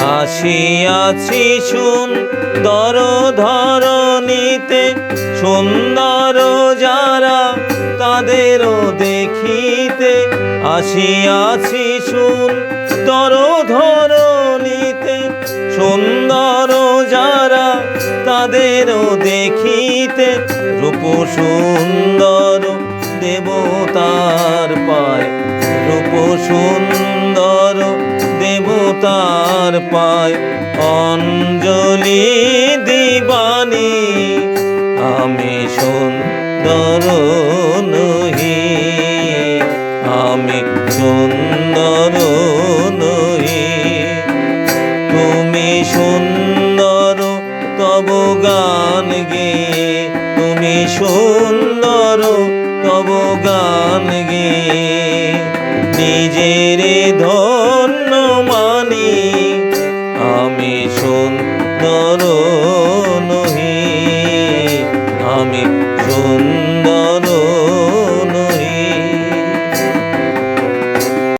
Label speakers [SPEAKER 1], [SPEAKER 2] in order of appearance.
[SPEAKER 1] আছি সুন্দর ধরণীতে সুন্দর যারা তাদেরও দেখিতে। আসিয়াছি সুন্দর ধরণীতে সুন্দর যারা তাদেরও দেখিতে। রূপ সুন্দর দেবতার পায়। রূপ সুন্দর দেবতার পায় অঞ্জলি দিবানি। আমি সুন্দর নহি, আমি সুন্দর নহি। তুমি সুন্দর, তব গান গে। তুমি সুন্দর, তব গান গে। নিজের ধন্য আমি সুন্দর নহি আমি সুন্দর